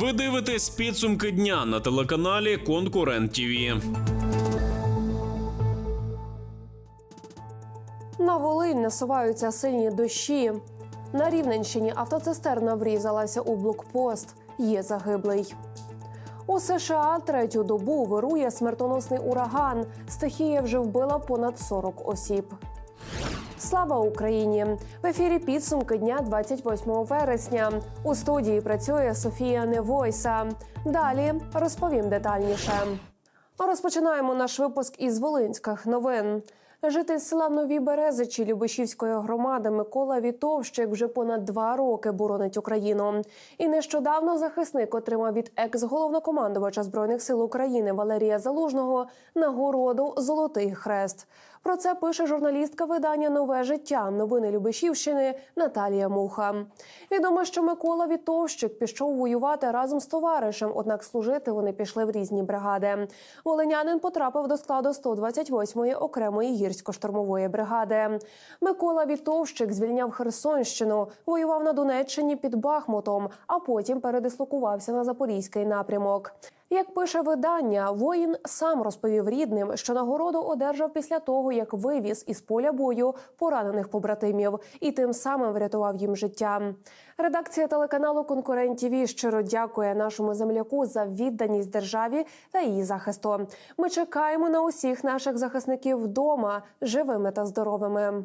Ви дивитесь підсумки дня на телеканалі Конкурент ТІВІ. На Волинь насуваються сильні дощі. На Рівненщині автоцистерна врізалася у блокпост. Є загиблий. У США третю добу вирує смертоносний ураган. Стихія вже вбила понад 40 осіб. Слава Україні! В ефірі підсумки дня 28 вересня. У студії працює Софія Невойса. Далі розповім детальніше. Розпочинаємо наш випуск із Волинських новин. Житель села Нові Березичі Любишівської громади Микола Вітовщик вже понад два роки боронить Україну. І нещодавно захисник отримав від екс-головнокомандувача збройних сил України Валерія Залужного нагороду Золотий хрест. Про це пише журналістка видання Нове життя новини Любишівщини Наталія Муха. Відомо, що Микола Вітовщик пішов воювати разом з товаришем, однак служити вони пішли в різні бригади. Волинянин потрапив до складу 128-ї окремої гірсько-штурмової бригади. Микола Вітовщик звільняв Херсонщину, воював на Донеччині під Бахмутом, а потім передислокувався на запорізький напрямок. Як пише видання, воїн сам розповів рідним, що нагороду одержав після того, як вивіз із поля бою поранених побратимів і тим самим врятував їм життя. Редакція телеканалу Конкурент ТІВІ щиро дякує нашому земляку за відданість державі та її захисту. Ми чекаємо на усіх наших захисників вдома, живими та здоровими.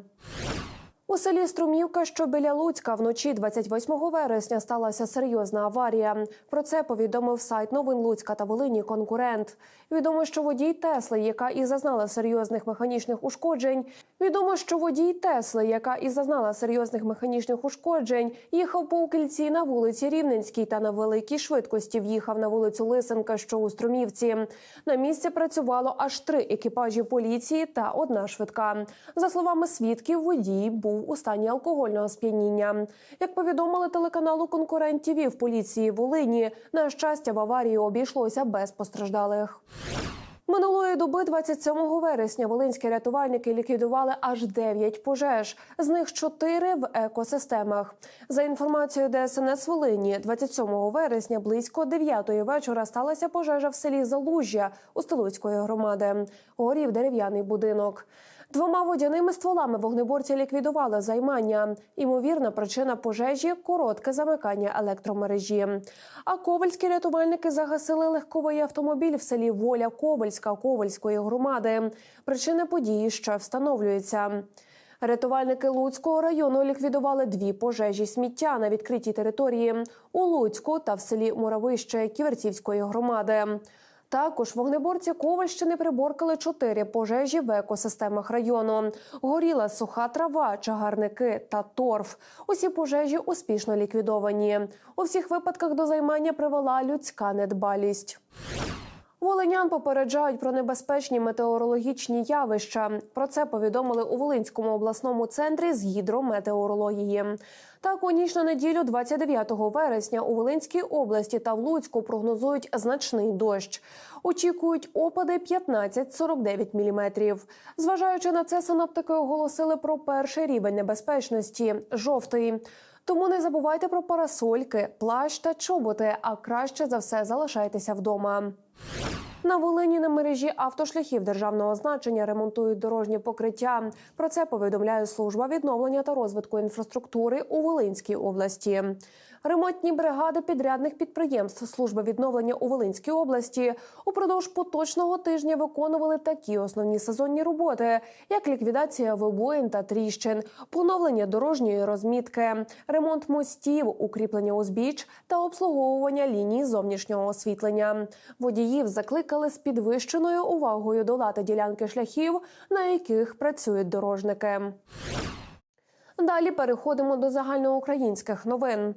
У селі Струмівка, що біля Луцька, вночі 28 вересня сталася серйозна аварія. Про це повідомив сайт новин Луцька та Волині конкурент. Відомо, що водій Тесли, яка і зазнала серйозних механічних ушкоджень. Відомо, що водій Тесли, яка і зазнала серйозних механічних ушкоджень, їхав по укільці на вулиці Рівненській та на великій швидкості в'їхав на вулицю Лисенка, що у Струмівці. На місці працювало аж три екіпажі поліції та одна швидка. За словами свідків, водій був у стані алкогольного сп'яніння. Як повідомили телеканалу Конкурент ТІВІ в поліції Волині, на щастя, в аварії обійшлося без постраждалих. Минулої доби, 27 вересня, волинські рятувальники ліквідували аж 9 пожеж, з них 4 в екосистемах. За інформацією ДСНС Волині, 27 вересня близько 9 вечора сталася пожежа в селі Залужжя у Столуцької громади. Горів дерев'яний будинок. Двома водяними стволами вогнеборці ліквідували займання. Імовірна причина пожежі коротке замикання електромережі. А ковальські рятувальники загасили легковий автомобіль в селі Воля Ковальська Ковальської громади. Причини події ще встановлюються. Рятувальники Луцького району ліквідували дві пожежі сміття на відкритій території у Луцьку та в селі Муравище Ківерцівської громади. Також вогнеборці Ковальщини приборкали чотири пожежі в екосистемах району. Горіла суха трава, чагарники та торф. Усі пожежі успішно ліквідовані. У всіх випадках до займання привела людська недбалість. Волинян попереджають про небезпечні метеорологічні явища. Про це повідомили у Волинському обласному центрі з гідрометеорології. Так, у ніч на неділю, 29 вересня, у Волинській області та в Луцьку прогнозують значний дощ. Очікують опади 15-49 міліметрів. Зважаючи на це, синоптики оголосили про перший рівень небезпечності жовтий. Тому не забувайте про парасольки, плащ та чоботи, а краще за все залишайтеся вдома. На Волині на мережі автошляхів державного значення ремонтують дорожні покриття. Про це повідомляє служба відновлення та розвитку інфраструктури у Волинській області. Ремонтні бригади підрядних підприємств служби відновлення у Волинській області упродовж поточного тижня виконували такі основні сезонні роботи, як ліквідація вибоїн та тріщин, поновлення дорожньої розмітки, ремонт мостів, укріплення узбіч та обслуговування ліній зовнішнього освітлення. Водіїв закликали з підвищеною увагою долати ділянки шляхів, на яких працюють дорожники. Далі переходимо до загальноукраїнських новин.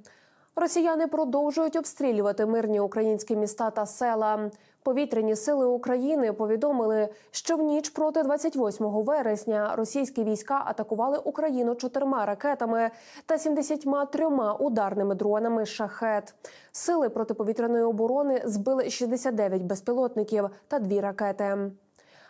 Росіяни продовжують обстрілювати мирні українські міста та села. Повітряні сили України повідомили, що в ніч проти 28 вересня російські війська атакували Україну чотирма ракетами та 73 ударними дронами шахет. Сили протиповітряної оборони збили 69 безпілотників та дві ракети.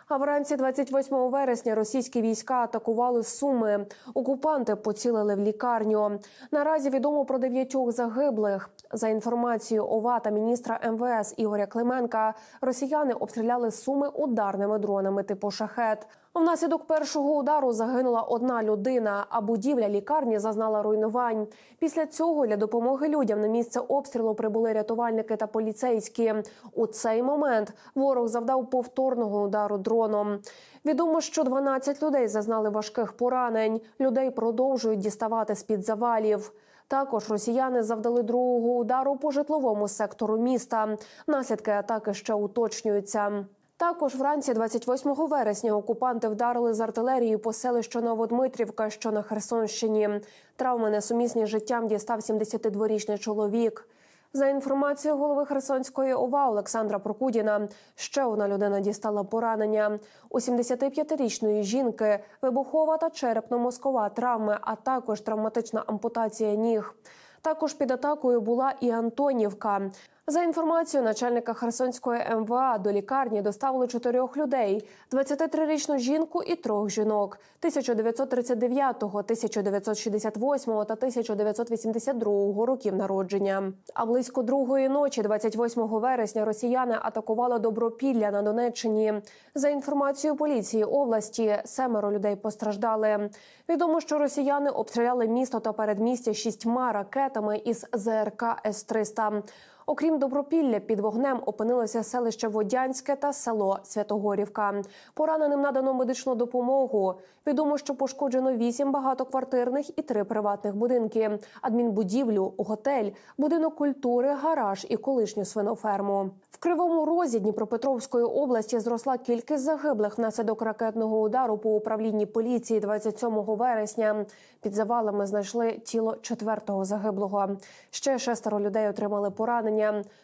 А вранці 28 вересня російські війська атакували Суми. Окупанти поцілили в лікарню. Наразі відомо про дев'ятьох загиблих. За інформацією ОВА та міністра МВС Ігоря Клименка, росіяни обстріляли Суми ударними дронами типу шахет. Внаслідок першого удару загинула одна людина, а будівля лікарні зазнала руйнувань. Після цього для допомоги людям на місце обстрілу прибули рятувальники та поліцейські. У цей момент ворог завдав повторного удару дроном. Відомо, що 12 людей зазнали важких поранень. Людей продовжують діставати з під завалів. Також росіяни завдали другого удару по житловому сектору міста. Наслідки атаки ще уточнюються. Також вранці 28 вересня окупанти вдарили з артилерії по селищу Новодмитрівка, що на Херсонщині. Травми несумісні з життям дістав 72-річний чоловік. За інформацією голови Херсонської ОВА Олександра Прокудіна, ще одна людина дістала поранення. У 75-річної жінки вибухова та черепно-мозкова травми, а також травматична ампутація ніг. Також під атакою була і Антонівка. За інформацією начальника Херсонської МВА до лікарні доставили чотирьох людей: 23-річну жінку і трьох жінок 1939, 1968 та 1982 років народження. А близько другої ночі, 28 вересня, росіяни атакували Добропілля на Донеччині. За інформацією поліції області, семеро людей постраждали. Відомо, що росіяни обстріляли місто та передмістя шістьма ракетами із ЗРК С-300. Окрім Добропілля, під вогнем опинилося селище Водянське та село Святогорівка. Пораненим надано медичну допомогу. Відомо, що пошкоджено вісім багатоквартирних і три приватних будинки: адмінбудівлю, готель, будинок культури, гараж і колишню свиноферму. В кривому розі Дніпропетровської області зросла кількість загиблих внаслідок ракетного удару по управлінні поліції 27 вересня. Під завалами знайшли тіло четвертого загиблого. Ще шестеро людей отримали поранення.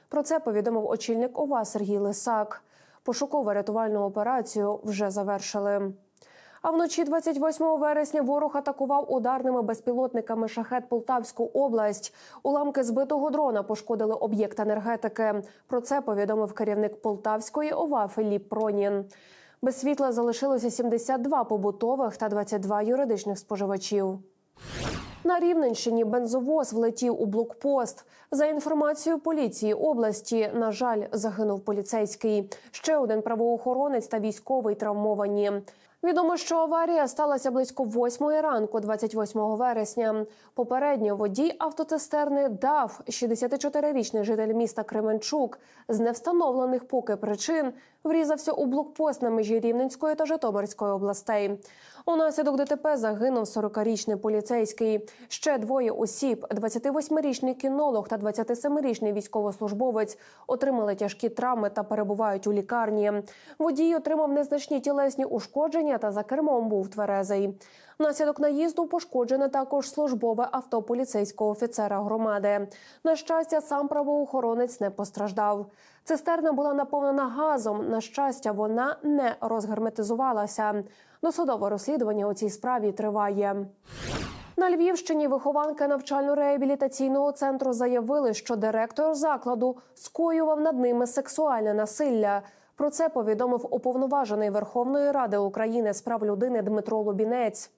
Про це повідомив очільник ОВА Сергій Лисак. Пошуково рятувальну операцію вже завершили. А вночі 28 вересня ворог атакував ударними безпілотниками шахет Полтавську область. Уламки збитого дрона пошкодили об'єкт енергетики. Про це повідомив керівник Полтавської ОВА Філіп Пронін. Без світла залишилося 72 побутових та 22 юридичних споживачів. На Рівненщині бензовоз влетів у блокпост. За інформацією поліції області, на жаль, загинув поліцейський. Ще один правоохоронець та військовий травмовані. Відомо, що аварія сталася близько 8 ранку, 28 вересня. Попередньо водій автоцистерни дав 64-річний житель міста Кременчук з невстановлених поки причин врізався у блокпост на межі Рівненської та Житомирської областей. Унаслідок ДТП загинув 40-річний поліцейський. Ще двоє осіб: 28-річний кінолог та 27-річний військовослужбовець отримали тяжкі травми та перебувають у лікарні. Водій отримав незначні тілесні ушкодження та за кермом був тверезий. Внаслідок наїзду пошкоджене також службове авто поліцейського офіцера громади. На щастя, сам правоохоронець не постраждав. Цистерна була наповнена газом. На щастя, вона не розгерметизувалася. Досудове розслідування у цій справі триває. На Львівщині вихованки навчально-реабілітаційного центру заявили, що директор закладу скоював над ними сексуальне насилля. Про це повідомив уповноважений Верховної Ради України з прав людини Дмитро Лубінець.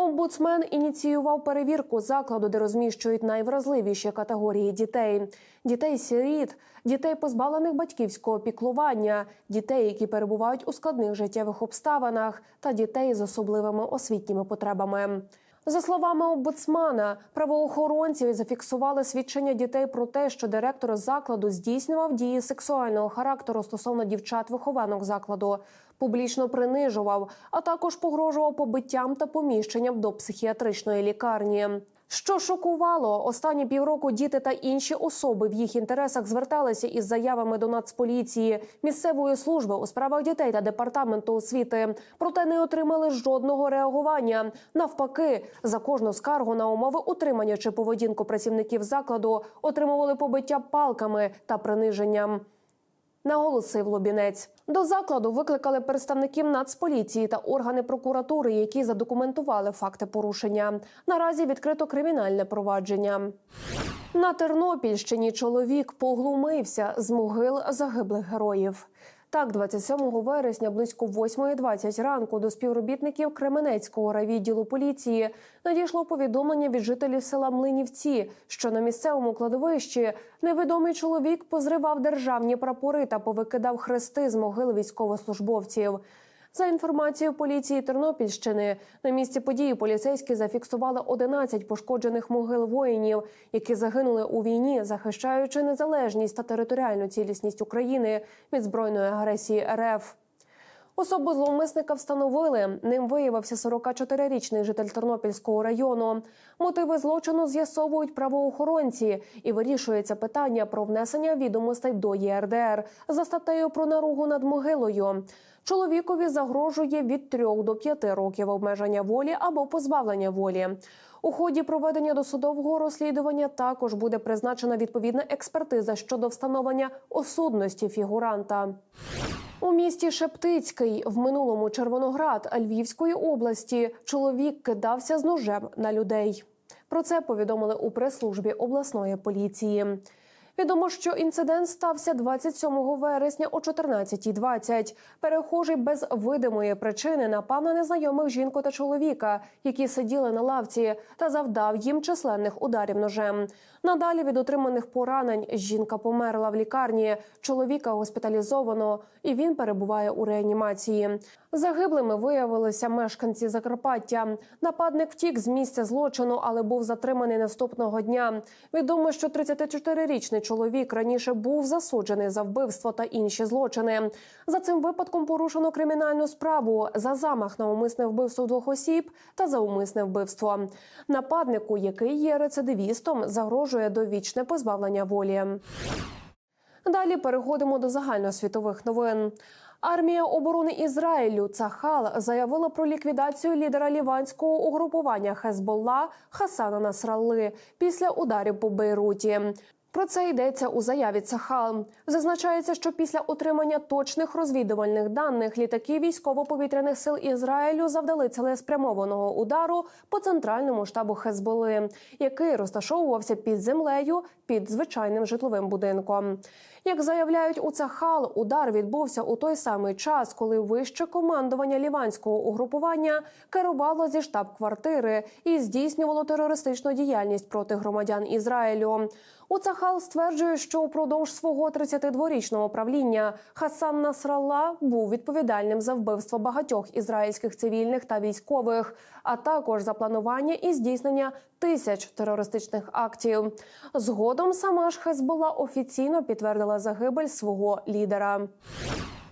Омбудсмен ініціював перевірку закладу, де розміщують найвразливіші категорії дітей: дітей-сиріт, дітей, позбавлених батьківського піклування, дітей, які перебувають у складних життєвих обставинах, та дітей з особливими освітніми потребами. За словами омбудсмана, правоохоронці зафіксували свідчення дітей про те, що директор закладу здійснював дії сексуального характеру стосовно дівчат-вихованок закладу, публічно принижував, а також погрожував побиттям та поміщенням до психіатричної лікарні. Що шокувало, останні півроку діти та інші особи в їх інтересах зверталися із заявами до Нацполіції, місцевої служби у справах дітей та департаменту освіти, проте не отримали жодного реагування. Навпаки, за кожну скаргу на умови утримання чи поведінку працівників закладу отримували побиття палками та приниженням. Наголосив Лобінець. До закладу викликали представників Нацполіції та органи прокуратури, які задокументували факти порушення. Наразі відкрито кримінальне провадження. На Тернопільщині чоловік поглумився з могил загиблих героїв. Так, 27 вересня близько 8.20 ранку до співробітників Кременецького райвідділу поліції надійшло повідомлення від жителів села Млинівці, що на місцевому кладовищі невідомий чоловік позривав державні прапори та повикидав хрести з могил військовослужбовців. За інформацією поліції Тернопільщини, на місці події поліцейські зафіксували 11 пошкоджених могил воїнів, які загинули у війні, захищаючи незалежність та територіальну цілісність України від збройної агресії РФ. Особу зловмисника встановили. Ним виявився 44-річний житель Тернопільського району. Мотиви злочину з'ясовують правоохоронці і вирішується питання про внесення відомостей до ЄРДР за статтею про наругу над могилою. Чоловікові загрожує від 3 до 5 років обмеження волі або позбавлення волі. У ході проведення досудового розслідування також буде призначена відповідна експертиза щодо встановлення осудності фігуранта. У місті Шептицький в минулому Червоноград Львівської області чоловік кидався з ножем на людей. Про це повідомили у прес-службі обласної поліції. Відомо, що інцидент стався 27 вересня о 14.20. Перехожий без видимої причини напав на незнайомих жінку та чоловіка, які сиділи на лавці, та завдав їм численних ударів ножем. Надалі від отриманих поранень жінка померла в лікарні. Чоловіка госпіталізовано, і він перебуває у реанімації. Загиблими виявилися мешканці Закарпаття. Нападник втік з місця злочину, але був затриманий наступного дня. Відомо, що 34-річний чоловік раніше був засуджений за вбивство та інші злочини. За цим випадком порушено кримінальну справу за замах на умисне вбивство двох осіб та за умисне вбивство. Нападнику, який є рецидивістом, загрожує довічне позбавлення волі. Далі переходимо до загальносвітових новин. Армія оборони Ізраїлю Цахал заявила про ліквідацію лідера ліванського угрупування Хезболла Хасана Насралли після ударів по Бейруті. Про це йдеться у заяві Цахал. Зазначається, що після отримання точних розвідувальних даних літаки військово-повітряних сил Ізраїлю завдали цілеспрямованого удару по центральному штабу Хезболи, який розташовувався під землею під звичайним житловим будинком. Як заявляють у Цахал, удар відбувся у той самий час, коли вище командування ліванського угрупування керувало зі штаб-квартири і здійснювало терористичну діяльність проти громадян Ізраїлю. У Цахал стверджує, що упродовж свого 32-річного правління Хасан Насралла був відповідальним за вбивство багатьох ізраїльських цивільних та військових, а також за планування і здійснення тисяч терористичних актів. Згодом сама ж Хезбола офіційно підтвердила загибель свого лідера.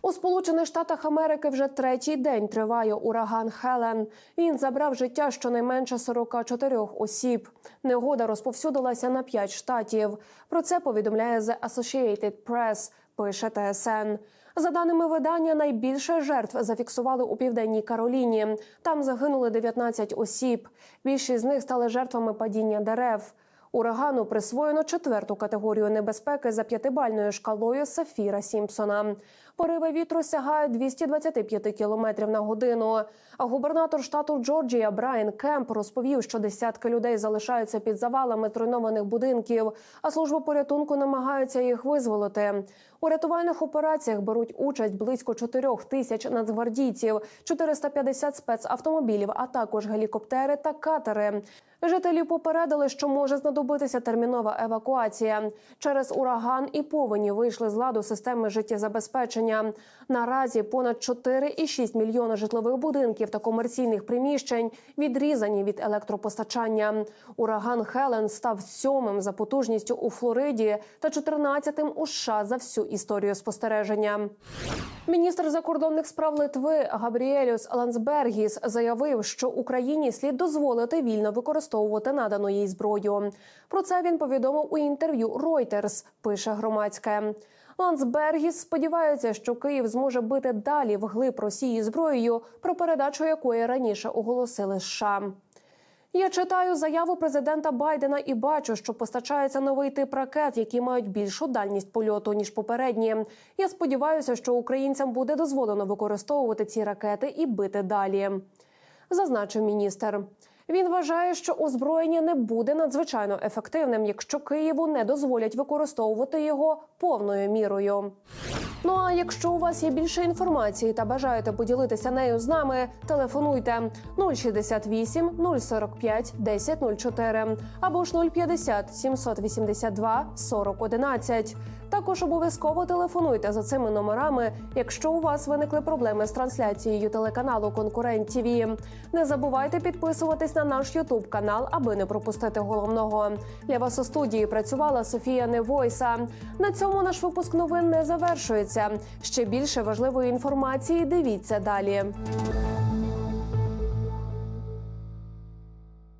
У Сполучених Штатах Америки вже третій день триває ураган Хелен. Він забрав життя щонайменше 44 осіб. Негода розповсюдилася на п'ять штатів. Про це повідомляє The Associated Press, пише ТСН. За даними видання, найбільше жертв зафіксували у південній Кароліні. Там загинули 19 осіб. Більшість з них стали жертвами падіння дерев. Урагану присвоєно четверту категорію небезпеки за п'ятибальною шкалою Сафіра Сімпсона. Пориви вітру сягають 225 кілометрів на годину. А губернатор штату Джорджія Брайан Кемп розповів, що десятки людей залишаються під завалами зруйнованих будинків, а служби порятунку намагаються їх визволити. У рятувальних операціях беруть участь близько 4 тисяч нацгвардійців, 450 спецавтомобілів, а також гелікоптери та катери. Жителів попередили, що може знадобитися термінова евакуація. Через ураган і повені вийшли з ладу системи життєзабезпечення. Наразі понад 4,6 мільйона житлових будинків та комерційних приміщень відрізані від електропостачання. Ураган Хелен став сьомим за потужністю у Флориді та 14-тим у США за всю історію спостереження. Міністр закордонних справ Литви Габріелюс Лансбергіс заявив, що Україні слід дозволити вільно використовувати надану їй зброю. Про це він повідомив у інтерв'ю Reuters, пише громадське. Лансбергіс сподівається, що Київ зможе бити далі вглиб Росії зброєю, про передачу якої раніше оголосили США. Я читаю заяву президента Байдена і бачу, що постачається новий тип ракет, які мають більшу дальність польоту ніж попередні. Я сподіваюся, що українцям буде дозволено використовувати ці ракети і бити далі. Зазначив міністр. Він вважає, що озброєння не буде надзвичайно ефективним, якщо Києву не дозволять використовувати його повною мірою. Ну а якщо у вас є більше інформації та бажаєте поділитися нею з нами, телефонуйте 068 045 1004 або ж 050 782 40 11. Також обов'язково телефонуйте за цими номерами, якщо у вас виникли проблеми з трансляцією телеканалу Конкурент ТВ. Не забувайте підписуватись на наш Ютуб канал, аби не пропустити головного. Для вас у студії працювала Софія Невойса. На цьому наш випуск новин не завершується. Ще більше важливої інформації дивіться далі.